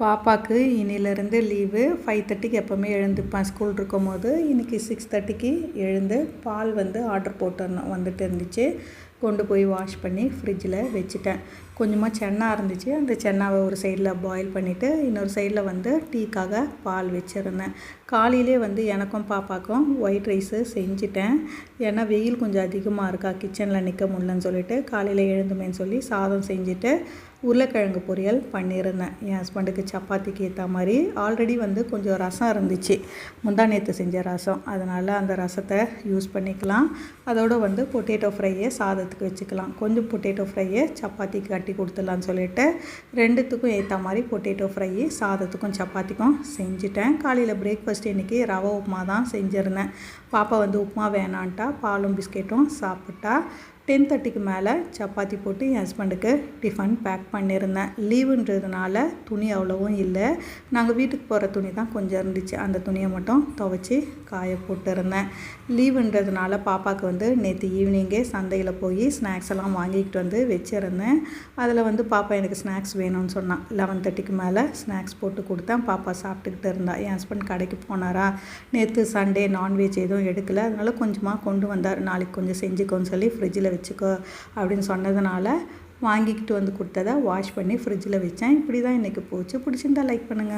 பாப்பாவுக்கு இன்னிலேருந்து leave. Five தேர்ட்டிக்கு எப்போவுமே எழுந்துப்பேன் ஸ்கூல் இருக்கும் போது இன்றைக்கி சிக்ஸ் தேர்ட்டிக்கு எழுந்து பால் வந்து ஆர்டர் போட்டு வந்துட்டு இருந்துச்சு. கொண்டு போய் வாஷ் பண்ணி ஃப்ரிட்ஜில் வச்சுட்டேன். கொஞ்சமாக சென்னா இருந்துச்சு. அந்த சென்னாவை ஒரு சைடில் பாயில் பண்ணிவிட்டு இன்னொரு சைடில் வந்து டீக்காக பால் வச்சுருந்தேன். காலையிலே வந்து எனக்கும் பாப்பாக்கும் ஒயிட் ரைஸு செஞ்சுட்டேன். ஏன்னா வெயில் கொஞ்சம் அதிகமாக இருக்கா கிச்சனில் நிற்க முடியலன்னு சொல்லிட்டு காலையில் எழுந்துமேன்னு சொல்லி சாதம் செஞ்சுட்டு உருளைக்கிழங்கு பொரியல் பண்ணியிருந்தேன். என் ஹஸ்பண்டுக்கு சப்பாத்திக்கு ஏற்ற மாதிரி. ஆல்ரெடி வந்து கொஞ்சம் ரசம் இருந்துச்சு. முந்தா நேற்று செஞ்ச ரசம். அதனால் அந்த ரசத்தை யூஸ் பண்ணிக்கலாம். அதோடு வந்து பொட்டேட்டோ ஃப்ரையை சாதத்துக்கு வச்சுக்கலாம். கொஞ்சம் பொட்டேட்டோ ஃப்ரையை சப்பாத்திக்கு கட்டி கொடுத்துடலான்னு சொல்லிட்டு ரெண்டுத்துக்கும் ஏற்ற மாதிரி பொட்டேட்டோ ஃப்ரை சாதத்துக்கும் சப்பாத்திக்கும் செஞ்சுட்டேன். காலையில் பிரேக்ஃபாஸ்ட் இன்றைக்கி ரவை உப்புமா தான் செஞ்சுருந்தேன். பாப்பா வந்து உப்புமா வேணான்ட்டா பாலும் பிஸ்கெட்டும் சாப்பிட்டா. டென் தேர்ட்டிக்கு மேலே சப்பாத்தி போட்டு என் ஹஸ்பண்டுக்கு டிஃபன் பேக் பண்ணியிருந்தேன் லீவுன்றதுனால துணி அவ்வளோவும் இல்லை. நாங்கள் வீட்டுக்கு போகிற துணி தான் கொஞ்சம் இருந்துச்சு. அந்த துணியை மட்டும் துவைச்சி காய போட்டுருந்தேன். லீவுன்றதுனால பாப்பாவுக்கு வந்து நேற்று ஈவினிங்கே சந்தையில் போய் ஸ்நாக்ஸ் எல்லாம் வாங்கிக்கிட்டு வந்து வச்சுருந்தேன். அதில் வந்து பாப்பா எனக்கு ஸ்நாக்ஸ் வேணும்னு சொன்னான் லெவன் தேர்ட்டிக்கு மேலே ஸ்நாக்ஸ் போட்டு கொடுத்தேன். பாப்பா சாப்பிட்டுக்கிட்டு இருந்தா. என் ஹஸ்பண்ட் கடைக்கு போனாரா? நேற்று சண்டே நான்வெஜ் எதுவும் எடுக்கலை. அதனால் கொஞ்சமாக கொண்டு வந்தார். நாளைக்கு கொஞ்சம் செஞ்சுக்கோன்னு சொல்லி ஃப்ரிட்ஜில் வச்சுக்கோ அப்படின்னு சொன்னதுனால வாங்கிக்கிட்டு வந்து கொடுத்ததை வாஷ் பண்ணி ஃப்ரிட்ஜில் வச்சேன். இப்படி தான் இன்றைக்கி போச்சு. பிடிச்சிருந்தா லைக் பண்ணுங்கள்